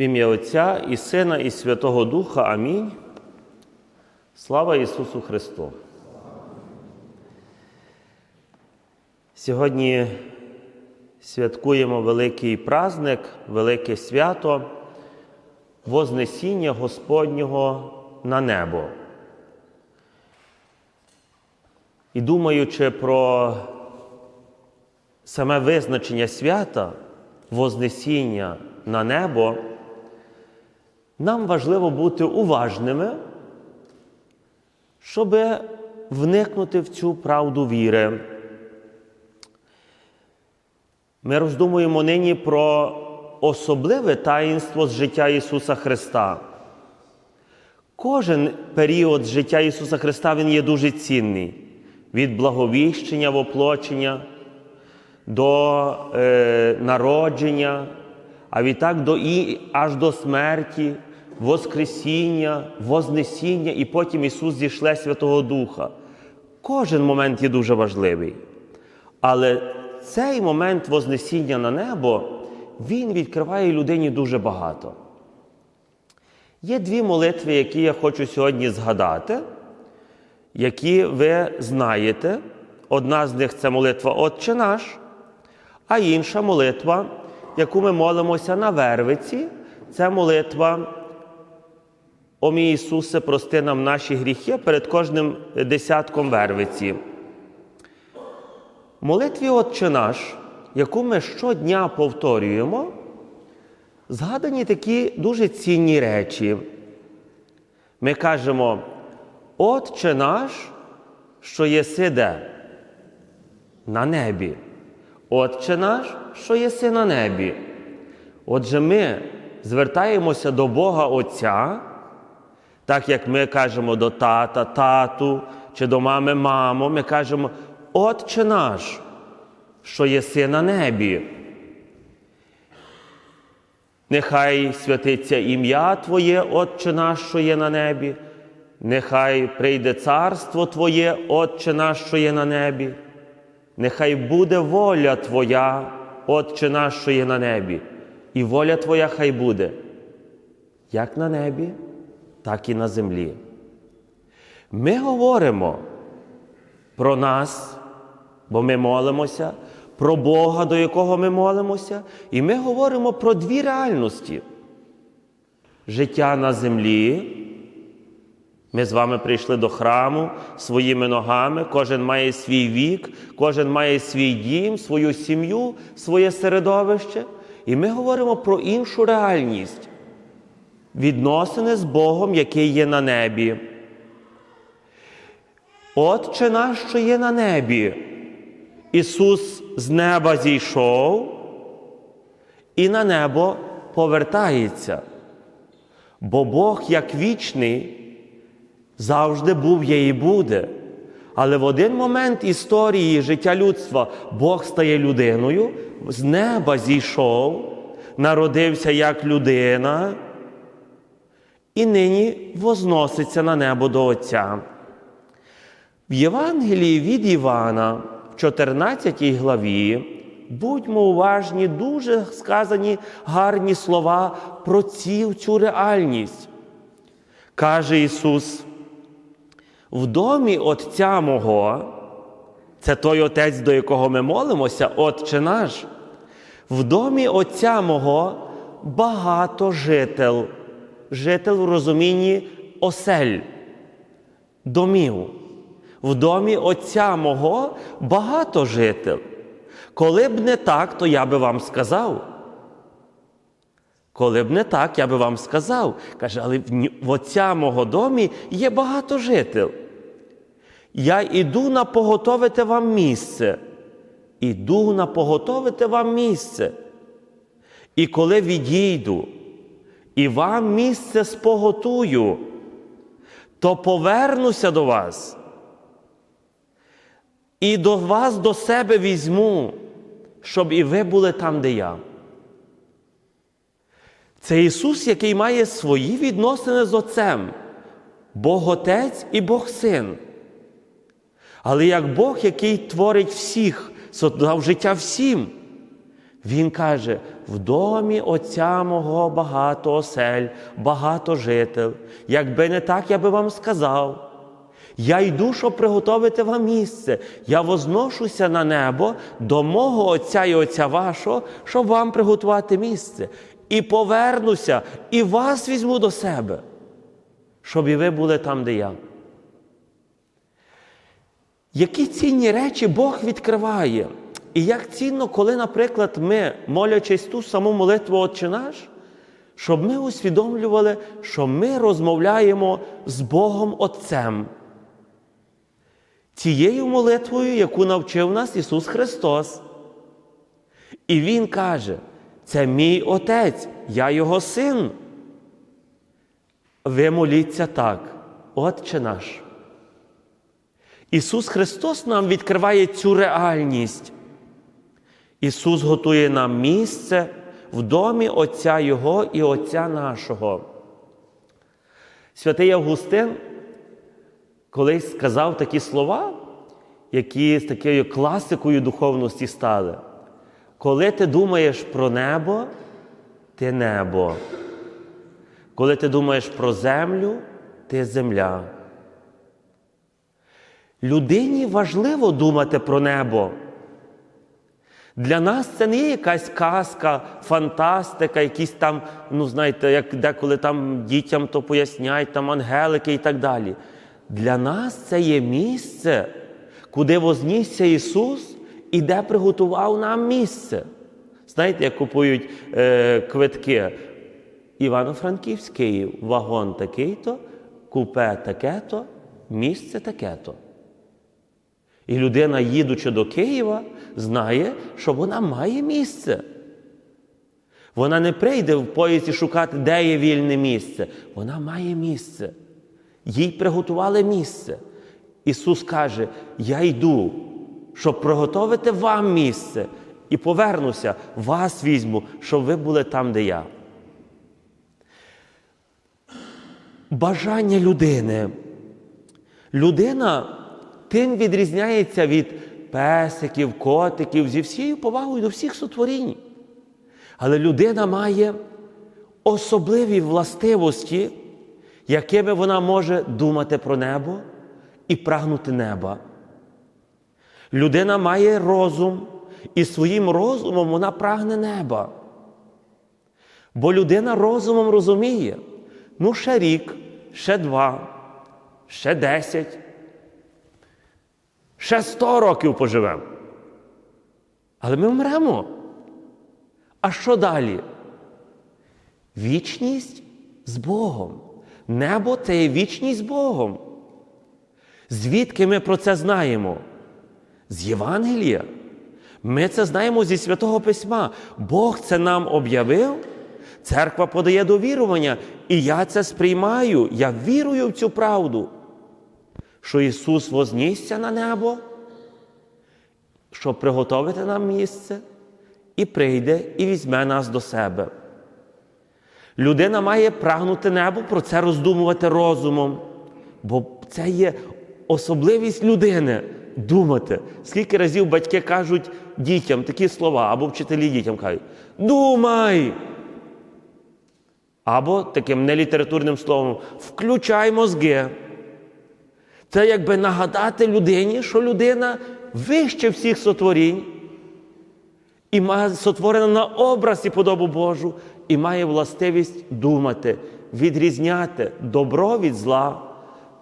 В ім'я Отця і Сина, і Святого Духа. Амінь. Слава Ісусу Христу! Сьогодні святкуємо великий праздник, велике свято Вознесіння Господнього на небо. І думаючи про саме визначення свята, Вознесіння на небо, нам важливо бути уважними, щоб вникнути в цю правду віри. Ми роздумуємо нині про особливе таїнство з життя Ісуса Христа. Кожен період життя Ісуса Христа Він є дуже цінний. Від благовіщення воплочення до е, народження, а відтак до і, аж до смерті, Воскресіння, Вознесіння, і потім Ісус зійшле Святого Духа. Кожен момент є дуже важливий. Але цей момент Вознесіння на небо, він відкриває людині дуже багато. Є дві молитви, які я хочу сьогодні згадати, які ви знаєте. Одна з них це молитва Отче наш, а інша молитва, яку ми молимося на Вервиці, це молитва О мій Ісусе, прости нам наші гріхи перед кожним десятком Вервиці. Молитві Отче наш, яку ми щодня повторюємо, згадані такі дуже цінні речі. Ми кажемо, Отче наш, що єси де? На небі. Отче наш, що єси на небі. Отже, ми звертаємося до Бога Отця, так як ми кажемо до тата, тату, чи до мами, мамо, ми кажемо, Отче наш, що єси на небі. Нехай святиться ім'я Твоє, Отче наш, що є на небі, нехай прийде царство Твоє, Отче наш, що є на небі, нехай буде воля Твоя, Отче наш, що є на небі, і воля Твоя хай буде, як на небі, так і на землі. Ми говоримо про нас, бо ми молимося, про Бога, до якого ми молимося, і ми говоримо про дві реальності. Життя на землі. Ми з вами прийшли до храму своїми ногами, кожен має свій вік, кожен має свій дім, свою сім'ю, своє середовище. І ми говоримо про іншу реальність відносини з Богом, який є на небі. Отче наш, що є на небі. Ісус з неба зійшов і на небо повертається. Бо Бог, як вічний, завжди був є і буде. Але в один момент історії життя людства Бог стає людиною, з неба зійшов, народився як людина і нині возноситься на небо до Отця. В Євангелії від Івана, в 14 главі, будьмо уважні, дуже сказані гарні слова про цю, цю реальність. Каже Ісус, в домі Отця мого, це той Отець, до якого ми молимося, Отче наш, в домі Отця мого багато жител, жител в розумінні осель, домів. В домі Отця мого багато жител. Коли б не так, то я би вам сказав. Коли б не так, я би вам сказав. Каже, але в Отця мого домі є багато жител. Я іду на поготовити вам місце. Іду на поготовити вам місце. І коли відійду і вам місце споготую, то повернуся до вас. І до вас до себе візьму, щоб і ви були там, де я. Це Ісус, який має свої відносини з Отцем, Бог Отець і Бог Син. Але як Бог, який творить всіх, дав життя всім, Він каже: в домі отця мого багато осель, багато жител. Якби не так, я би вам сказав. Я йду, щоб приготовити вам місце. Я возношуся на небо до мого Отця і Отця вашого, щоб вам приготувати місце. І повернуся, і вас візьму до себе, щоб і ви були там, де я. Які цінні речі Бог відкриває. І як цінно, коли, наприклад, ми, молячись ту саму молитву Отче наш, щоб ми усвідомлювали, що ми розмовляємо з Богом Отцем. Тією молитвою, яку навчив нас Ісус Христос. І Він каже: це мій Отець, я Його син. Ви моліться так, Отче наш. Ісус Христос нам відкриває цю реальність. Ісус готує нам місце в домі Отця Його і Отця нашого. Святий Августин колись сказав такі слова, які з такою класикою духовності стали. Коли ти думаєш про небо, ти небо. Коли ти думаєш про землю, ти земля. Людині важливо думати про небо. Для нас це не є якась казка, фантастика, якісь там, ну знаєте, як деколи там дітям то поясняють, там ангелики і так далі. Для нас це є місце, куди вознісся Ісус і де приготував нам місце. Знаєте, як купують е, квитки Івано-Франківськ, Київ, вагон такий-то, купе таке-то, місце таке-то. І людина, їдучи до Києва, знає, що вона має місце. Вона не прийде в поїзді шукати, де є вільне місце. Вона має місце. Їй приготували місце. Ісус каже: Я йду, щоб приготувати вам місце. І повернуся, вас візьму, щоб ви були там, де я. Бажання людини. Людина тим відрізняється від песиків, котиків зі всією повагою до всіх сотворінь. Але людина має особливі властивості, якими вона може думати про небо і прагнути неба. Людина має розум, і своїм розумом вона прагне неба. Бо людина розумом розуміє, ну ще рік, ще два, ще десять, ще сто років поживемо. Але ми вмремо. А що далі? Вічність з Богом. Небо це є вічність з Богом. Звідки ми про це знаємо? З Євангелія. Ми це знаємо зі Святого Письма. Бог це нам об'явив, церква подає довірування, і я це сприймаю. Я вірую в цю правду, що Ісус вознісся на небо, щоб приготувати нам місце, і прийде і візьме нас до себе. Людина має прагнути небо, про це роздумувати розумом, бо це є особливість людини думати. Скільки разів батьки кажуть дітям такі слова, або вчителі дітям кажуть: Думай! Або таким нелітературним словом включай мозги. Це якби нагадати людині, що людина вище всіх сотворінь і має сотворена на образ і подобу Божу, і має властивість думати, відрізняти добро від зла,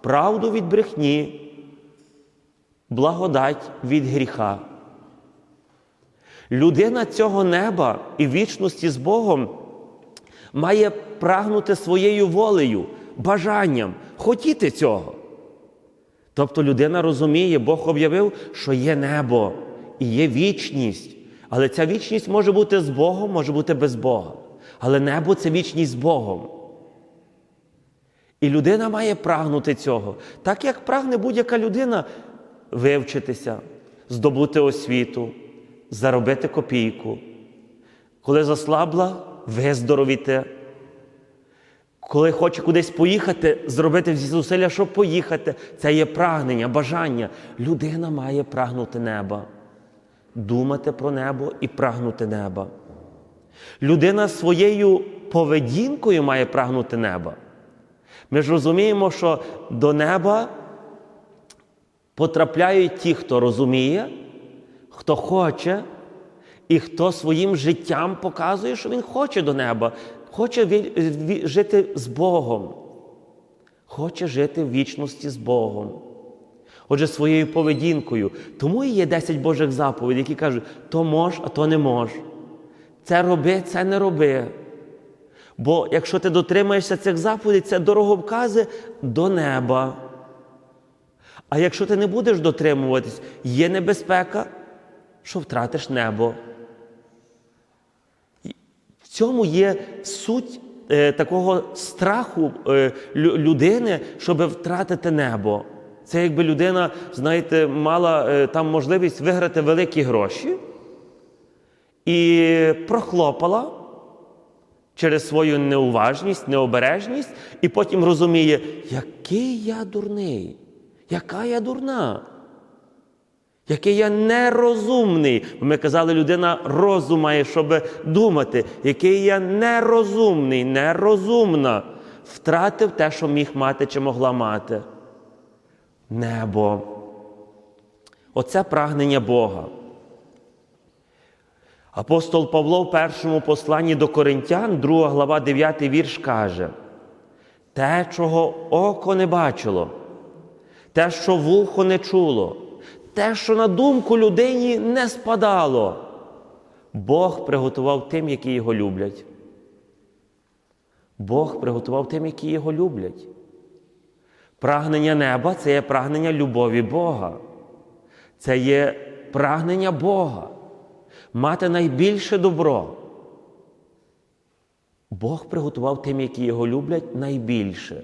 правду від брехні, благодать від гріха. Людина цього неба і вічності з Богом має прагнути своєю волею, бажанням, хотіти цього. Тобто людина розуміє, Бог об'явив, що є небо і є вічність. Але ця вічність може бути з Богом, може бути без Бога. Але небо це вічність з Богом. І людина має прагнути цього, так як прагне будь-яка людина вивчитися, здобути освіту, заробити копійку. Коли заслабла, виздоровіти. Коли хоче кудись поїхати, зробити всі зусилля, щоб поїхати. Це є прагнення, бажання. Людина має прагнути неба, думати про небо і прагнути неба. Людина своєю поведінкою має прагнути неба. Ми ж розуміємо, що до неба потрапляють ті, хто розуміє, хто хоче, і хто своїм життям показує, що він хоче до неба, хоче ві- жити з Богом, хоче жити в вічності з Богом. Отже, своєю поведінкою. Тому і є 10 Божих заповідей, які кажуть, то мож, а то не мож. Це роби, це не роби. Бо якщо ти дотримаєшся цих заповідей, це дороговкази до неба. А якщо ти не будеш дотримуватись, є небезпека, що втратиш небо. В цьому є суть е, такого страху е, людини, щоб втратити небо. Це якби людина, знаєте, мала е, там можливість виграти великі гроші і прохлопала через свою неуважність, необережність, і потім розуміє, який я дурний, яка я дурна, який я нерозумний. Ми казали, людина розум має, щоб думати, який я нерозумний, нерозумна, втратив те, що міг мати чи могла мати. Небо. Оце прагнення Бога. Апостол Павло в першому посланні до Коринтян, 2 глава, 9 вірш каже: те, чого око не бачило, те, що вухо не чуло, те, що на думку людині не спадало, Бог приготував тим, які його люблять. Бог приготував тим, які його люблять. Прагнення неба це є прагнення любові Бога. Це є прагнення Бога мати найбільше добро. Бог приготував тим, які його люблять, найбільше,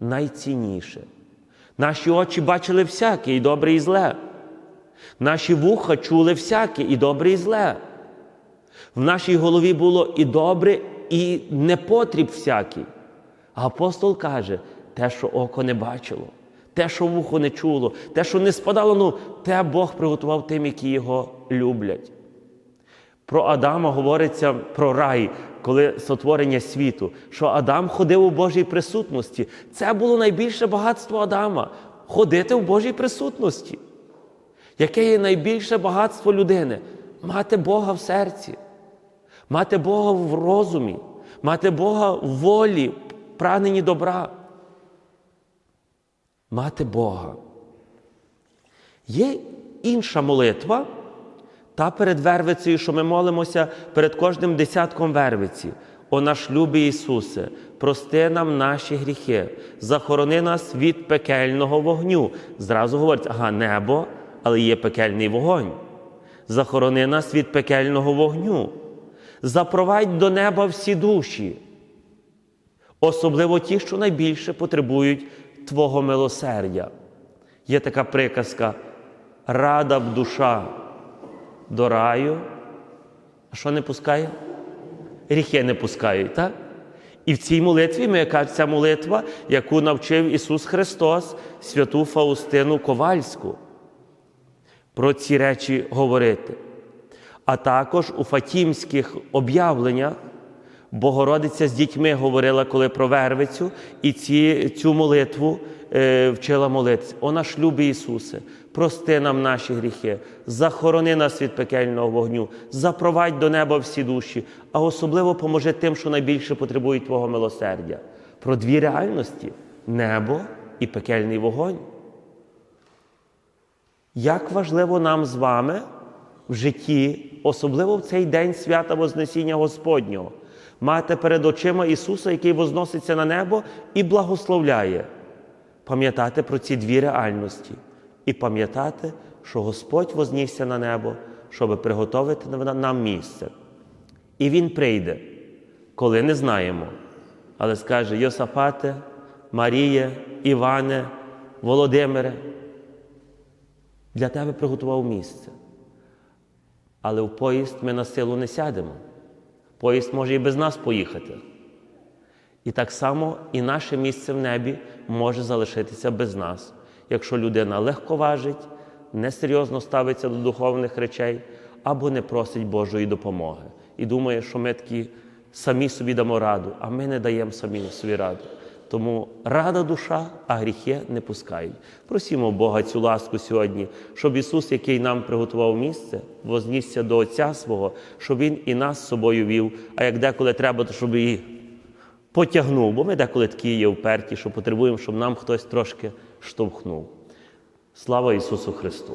найцінніше. Наші очі бачили всяке, і добре, і зле. Наші вуха чули всяке, і добре, і зле. В нашій голові було і добре, і непотріб всякий. А апостол каже, те, що око не бачило, те, що вухо не чуло, те, що не спадало, ну, те Бог приготував тим, які його люблять. Про Адама говориться про рай, коли сотворення світу, що Адам ходив у Божій присутності. Це було найбільше багатство Адама ходити в Божій присутності. Яке є найбільше багатство людини? Мати Бога в серці, мати Бога в розумі, мати Бога в волі, прагненні добра. Мати Бога. Є інша молитва, та перед Вервицею, що ми молимося перед кожним десятком Вервиці. О наш любий Ісусе, прости нам наші гріхи, захорони нас від пекельного вогню. Зразу говорить, ага, небо, але є пекельний вогонь. Захорони нас від пекельного вогню. Запровадь до неба всі душі, особливо ті, що найбільше потребують Твого милосердя. Є така приказка рада б душа до раю. А що не пускає? Гріхи не пускають, так? І в цій молитві ми яка ця молитва, яку навчив Ісус Христос, святу Фаустину Ковальську. Про ці речі говорити. А також у Фатімських об'явленнях Богородиця з дітьми говорила, коли про Вервицю, і ці, цю молитву е, вчила молитися. О наш любий Ісусе, прости нам наші гріхи, захорони нас від пекельного вогню, запровадь до неба всі душі, а особливо поможи тим, що найбільше потребують Твого милосердя. Про дві реальності небо і пекельний вогонь. Як важливо нам з вами в житті, особливо в цей день свята Вознесіння Господнього, мати перед очима Ісуса, який возноситься на небо і благословляє, пам'ятати про ці дві реальності і пам'ятати, що Господь вознісся на небо, щоб приготовити нам місце. І Він прийде, коли не знаємо, але скаже Йосафате, Маріє, Іване, Володимире, для тебе приготував місце. Але в поїзд ми на силу не сядемо. Поїзд може і без нас поїхати. І так само і наше місце в небі може залишитися без нас, якщо людина легковажить, несерйозно ставиться до духовних речей або не просить Божої допомоги. і думає, що ми такі самі собі дамо раду, а ми не даємо самі собі раду. Тому рада душа, а гріхи не пускають. Просімо Бога цю ласку сьогодні, щоб Ісус, який нам приготував місце, вознісся до Отця свого, щоб Він і нас з собою вів, а як деколи треба, то щоб і потягнув, бо ми деколи такі є вперті, що потребуємо, щоб нам хтось трошки штовхнув. Слава Ісусу Христу!